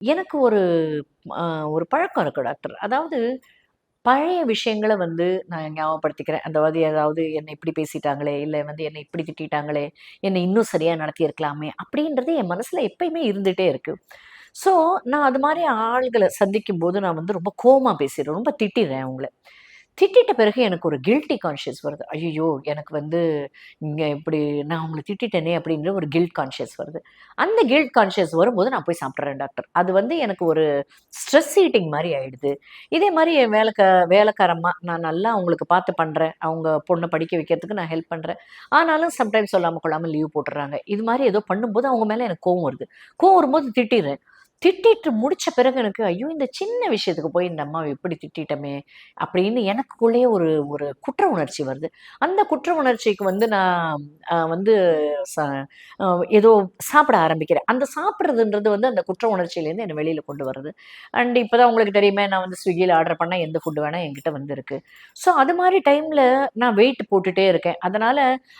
எனக்கு ஒரு ஒரு பழக்கம் இருக்கு டாக்டர். அதாவது பழைய விஷயங்கள வந்து நான் ஞாபகப்படுத்திக்கிறேன். அதாவது ஏதாவது என்னை இப்படி பேசிட்டாங்களே, இல்லை வந்து என்னை இப்படி திட்டிட்டாங்களே, என்னை இன்னும் சரியாக நடத்தியிருக்கலாமே, அப்படின்றது என் மனசில் எப்பயுமே இருந்துகிட்டே இருக்குது ஸோ, நான் அது மாதிரி ஆள்களை சந்திக்கும் சந்திக்கும்போது நான் வந்து ரொம்ப கோமாக பேசிடுறேன் ரொம்ப திட்டிடுறேன் அவங்கள. திட்டிட்ட பிறகு எனக்கு ஒரு கில்ட்டி கான்ஷியஸ் வருது. ஐயோ எனக்கு வந்து இங்கே இப்படி நான் உங்களை திட்டிட்டேனே அப்படின்ற ஒரு கில்ட் கான்ஷியஸ் வருது. அந்த கில்ட் கான்ஷியஸ் வரும்போது நான் போய் சாப்பிட்றேன் டாக்டர். அது வந்து எனக்கு ஒரு ஸ்ட்ரெஸ் ஈட்டிங் மாதிரி ஆயிடுது. இதே மாதிரி என் வேலைக்கா வேலைக்காரம்மா நான் நல்லா அவங்களுக்கு பார்த்து பண்ணுறேன் அவங்க பொண்ணை படிக்க வைக்கிறதுக்கு நான் ஹெல்ப் பண்ணுறேன் ஆனாலும் சம்டைம்ஸ் சொல்லாமல் கொள்ளாமல் லீவ் போட்டுறாங்க இது மாதிரி ஏதோ பண்ணும்போது அவங்க மேலே எனக்கு கோவம் வருது. கோவம் வரும்போது திட்டிடுறேன் திட்டிட்டு முடிச்ச பிறகு எனக்கு, ஐயோ! இந்த சின்ன விஷயத்துக்கு போய் இந்த அம்மாவை இப்படி திட்டமே அப்படின்னு எனக்குள்ளேயே ஒரு ஒரு குற்ற உணர்ச்சி வருது. அந்த குற்ற உணர்ச்சிக்கு வந்து நான் வந்து ச ஏதோ சாப்பிட ஆரம்பிக்கிறேன். அந்த சாப்பிட்றதுன்றது வந்து அந்த குற்ற உணர்ச்சியிலேருந்து என்னை வெளியில் கொண்டு வருது. அண்ட் இப்போ தான் உங்களுக்கு தெரியுமே, நான் வந்து ஸ்விக்கியில் ஆர்டர் பண்ணால் எந்த ஃபுட்டு வேணா என்கிட்ட வந்து இருக்கு. ஸோ, அது மாதிரி டைமில் நான் வெயிட் போட்டுட்டே இருக்கேன். அதனால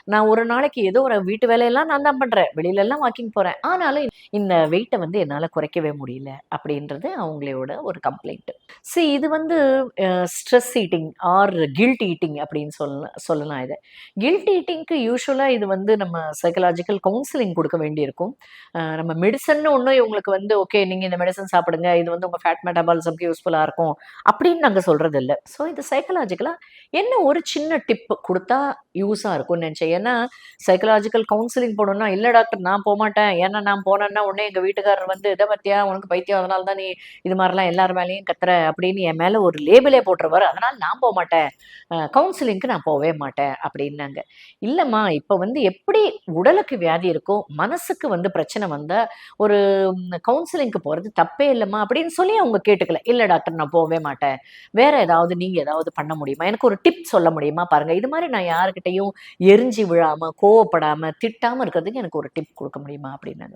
நான் ஒரு நாளைக்கு ஏதோ ஒரு வீட்டு வேலையெல்லாம் நான் தான் பண்ணுறேன் வெளியிலலாம் வாக்கிங் போகிறேன் ஆனாலும் இந்த வெயிட்டை வந்து என்னால் குறைக்கவே முடியல. அப்படின்றது அவங்களோட ஒரு கம்ப்ளைண்ட். சி இது வந்து stress eating or guilt eating அப்படின்னு சொல்லலாம் சொல்லலாம் இதை கில்ட் ஈட்டிங்க்கு யூஸ்வலாக இது வந்து நம்ம சைக்கலாஜிக்கல் கவுன்சிலிங் கொடுக்க வேண்டியிருக்கும். நம்ம மெடிசன்னு ஒன்றும் இவங்களுக்கு வந்து ஓகே நீங்க இந்த மெடிசன் சாப்பிடுங்க. இது வந்து உங்க ஃபேட் மெட்டபாலிசம்க்கு யூஸ்ஃபுல்லா இருக்கும். அப்படின்னு நாங்க சொல்கிறது இல்லை ஸோ, இது சைக்கலாஜிக்கலாக என்ன ஒரு சின்ன டிப் கொடுத்தா யூஸா இருக்கும்னு நினச்சேன் ஏன்னா, சைக்கலாஜிக்கல் கவுன்சிலிங் போனோம்னா இல்லை டாக்டர் நான் போமாட்டேன். ஏன்னா நான் போனேன்னா உடனே எங்கள் வீட்டுக்காரர் வந்து இதை பற்றியா உனக்கு பைத்தியம் அதனால தான் நீ இது மாதிரிலாம் எல்லார் மேலேயும் கத்துற அப்படின்னு என் மேலே ஒரு லேபிளே போட்டுருவாரு. அதனால் நான் போக மாட்டேன் கவுன்சிலிங்க்கு நான் போகவே மாட்டேன் அப்படின்னாங்க. இல்லைம்மா இப்போ வந்து எப்படி உடலுக்கு வியாதி இருக்கோ, மனசுக்கு வந்து பிரச்சனை வந்தால் ஒரு கவுன்சிலிங்க்கு போறது தப்பே இல்லைம்மா அப்படின்னு சொல்லி அவங்க கேட்டுக்கல. இல்ல டாக்டர் நான் போகவே மாட்டேன். வேற ஏதாவது நீங்க ஏதாவது பண்ண முடியுமா? எனக்கு ஒரு டிப் சொல்ல முடியுமா? பாருங்கள் இது மாதிரி நான் யாருக்கிட்டையும் எரிஞ்சு விழாம, கோவப்படாமல் திட்டாமல் இருக்கிறதுக்கு எனக்கு ஒரு டிப் கொடுக்க முடியுமா? அப்படின்னாங்க.